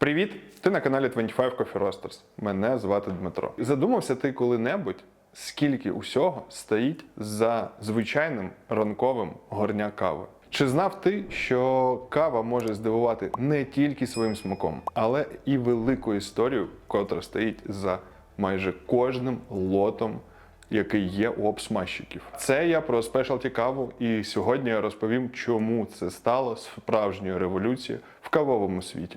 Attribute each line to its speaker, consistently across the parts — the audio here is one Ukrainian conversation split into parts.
Speaker 1: Привіт! Ти на каналі 25 Coffee Roasters. Мене звати Дмитро. Задумався ти коли-небудь, скільки усього стоїть за звичайним ранковим горня кави? Чи знав ти, що кава може здивувати не тільки своїм смаком, але і великою історією, котра стоїть за майже кожним лотом який є у обсмажчиків. Це я про спешалті каву, і сьогодні я розповім, чому це стало справжньою революцією в кавовому світі.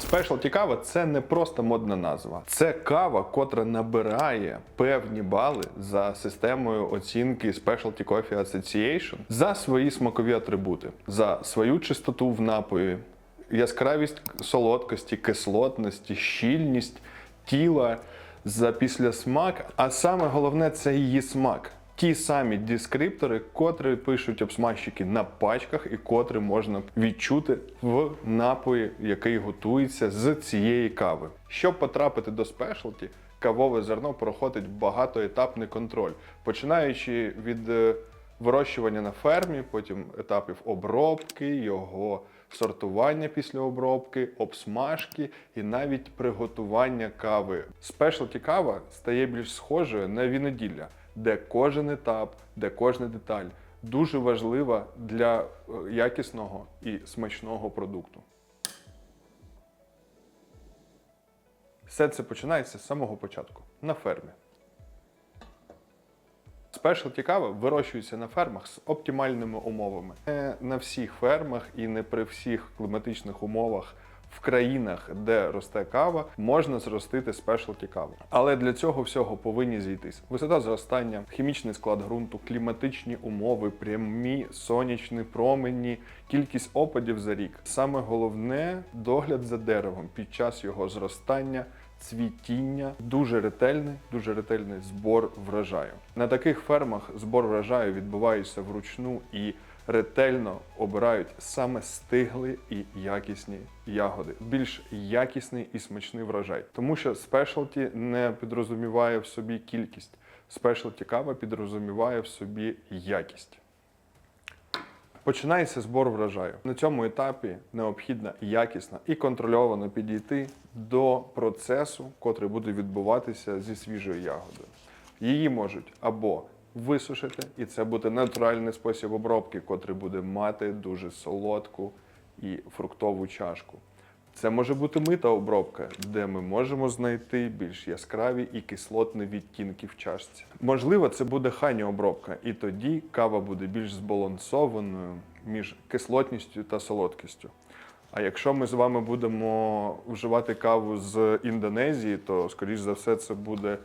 Speaker 1: Спешалті кава це не просто модна назва. Це кава, котра набирає певні бали за системою оцінки Specialty Coffee Association за свої смакові атрибути, за свою чистоту в напої, яскравість солодкості, кислотності, щільність тіла за післясмак, а саме головне це її смак. Ті самі дескриптори, котрі пишуть обсмажчики на пачках і котрі можна відчути в напої, який готується з цієї кави. Щоб потрапити до спешалті, кавове зерно проходить багатоетапний контроль, починаючи від е, вирощування на фермі, потім етапів обробки, його сортування після обробки, обсмажки і навіть приготування кави. Спешалті кава стає більш схожою на віноділля, де кожен етап, де кожна деталь дуже важлива для е, якісного і смачного продукту. Все це починається з самого початку на фермі. Спешалті кава вирощується на фермах з оптимальними умовами. Не на всіх фермах і не при всіх кліматичних умовах в країнах, де росте кава, можна зростити спешалті каву. Але для цього всього повинні зійтись висота зростання, хімічний склад ґрунту, кліматичні умови, прямі сонячні промені, кількість опадів за рік. Саме головне догляд за деревом під час його зростання цвітіння, дуже ретельний, дуже ретельний збор врожаю. На таких фермах збор врожаю відбувається вручну і ретельно обирають саме стиглі і якісні ягоди, більш якісний і смачний врожай, тому що спешалті не підрозуміває в собі кількість. Спешалті кава підрозуміває в собі якість. Починається збор врожаю. На цьому етапі необхідно якісно і контрольовано підійти до процесу, котрий буде відбуватися зі свіжою ягодою. Її можуть або висушити, і це буде натуральний спосіб обробки, котрий буде мати дуже солодку і фруктову чашку. Це може бути мита обробка, де ми можемо знайти більш яскраві і кислотні відтінки в чашці. Можливо, це буде хані обробка, і тоді кава буде більш збалансованою між кислотністю та солодкістю. А якщо ми з вами будемо вживати каву з Індонезії, то скоріш за все це буде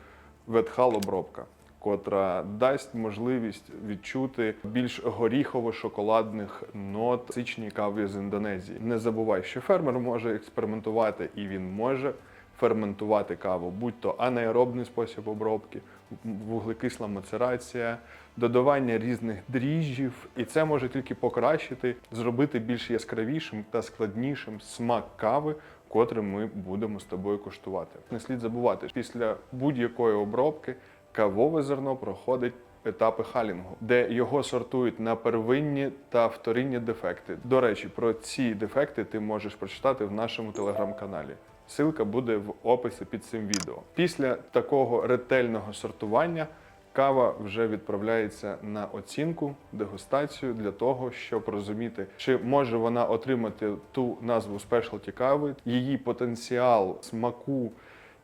Speaker 1: ветхал обробка, котра дасть можливість відчути більш горіхово-шоколадних нот сичній каві з Індонезії. Не забувай, що фермер може експериментувати і він може ферментувати каву, будь-то анаеробний спосіб обробки, вуглекисла мацерація, додавання різних дріжджів, і це може тільки покращити, зробити більш яскравішим та складнішим смак кави, котрий ми будемо з тобою куштувати. Не слід забувати, після будь-якої обробки кавове зерно проходить. Етапи халінгу, де його сортують на первинні та вторинні дефекти. До речі, про ці дефекти ти можеш прочитати в нашому телеграм-каналі. Силка буде в описі під цим відео. Після такого ретельного сортування кава вже відправляється на оцінку, дегустацію для того, щоб розуміти, чи може вона отримати ту назву спешалті кави, її потенціал смаку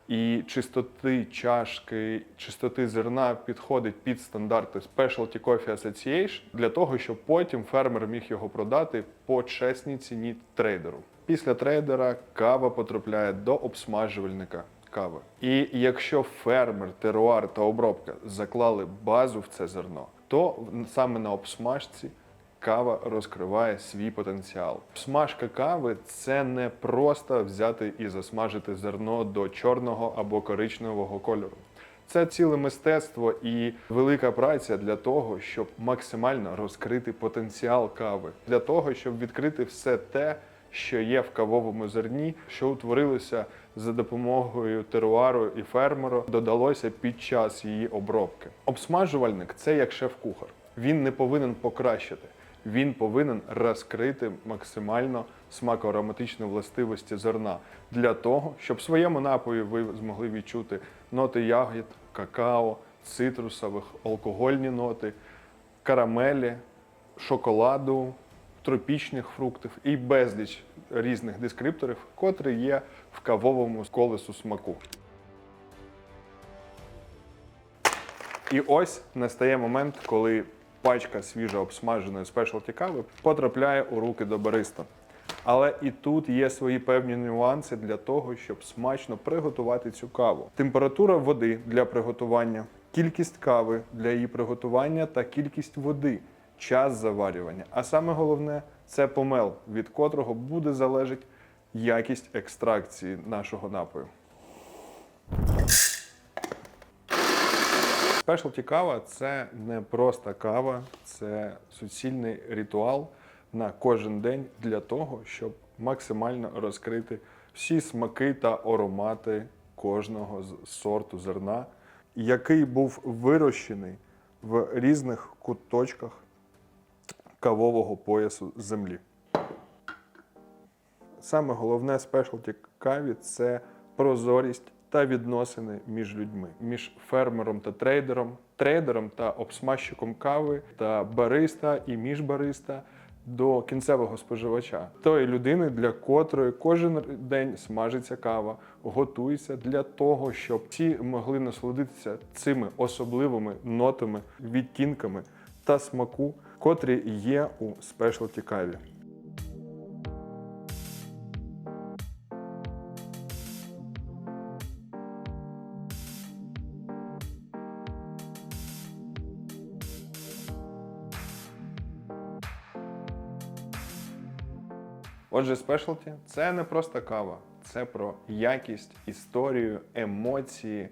Speaker 1: і чистоти чашки, чистоти зерна підходить під стандарти Specialty Coffee Association для того, щоб потім фермер міг його продати по чесній ціні трейдеру. Після трейдера кава потрапляє до обсмажувальника кави. І якщо фермер, теруар та обробка заклали базу в це зерно, то саме на обсмажці кава розкриває свій потенціал. Смажка кави це не просто взяти і засмажити зерно до чорного або коричневого кольору. Це ціле мистецтво і велика праця для того, щоб максимально розкрити потенціал кави, для того, щоб відкрити все те, що є в кавовому зерні, що утворилося за допомогою теруару і фермеру, додалося під час її обробки. Обсмажувальник це як шеф-кухар. Він не повинен покращити. Він повинен розкрити максимально смако-ароматичні властивості зерна для того, щоб в своєму напої ви змогли відчути ноти ягід, какао, цитрусових, алкогольні ноти, карамелі, шоколаду, тропічних фруктів і безліч різних дескрипторів, котрі є в кавовому колесу смаку. І ось настає момент, коли пачка свіжо обсмаженої спешалті кави потрапляє у руки до бариста. Але і тут є свої певні нюанси для того, щоб смачно приготувати цю каву. Температура води для приготування, кількість кави для її приготування та кількість води, час заварювання. А саме головне це помел, від котрого буде залежати якість екстракції нашого напою. Спешалті кава це не просто кава, це суцільний ритуал на кожен день для того, щоб максимально розкрити всі смаки та аромати кожного з сорту зерна, який був вирощений в різних куточках кавового поясу землі. Саме головне спешалті каві це прозорість та відносини між людьми, між фермером та трейдером, трейдером та обсмажчиком кави, та бариста і міжбариста до кінцевого споживача, тої людини, для котрої кожен день смажиться кава, готується для того, щоб всі могли насолодитися цими особливими нотами, відтінками та смаку, котрі є у спешалті каві. Отже, спешалті це не просто кава, це про якість, історію, емоції,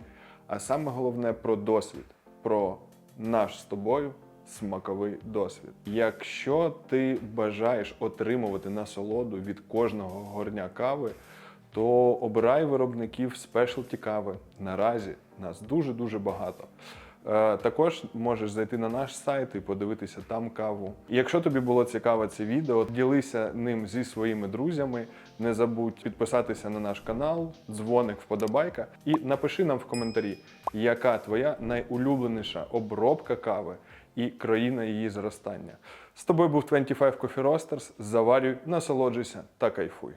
Speaker 1: а саме головне про досвід, про наш з тобою смаковий досвід. Якщо ти бажаєш отримувати насолоду від кожного горня кави, то обирай виробників спешалті кави. Наразі нас дуже-дуже багато. Е, Також можеш зайти на наш сайт і подивитися там каву. Якщо тобі було цікаве це відео, ділися ним зі своїми друзями. Не забудь підписатися на наш канал, дзвоник, вподобайка, і напиши нам в коментарі, яка твоя найулюбленіша обробка кави і країна її зростання. З тобою був 25 Coffee Roasters. Заварюй, насолоджуйся та кайфуй.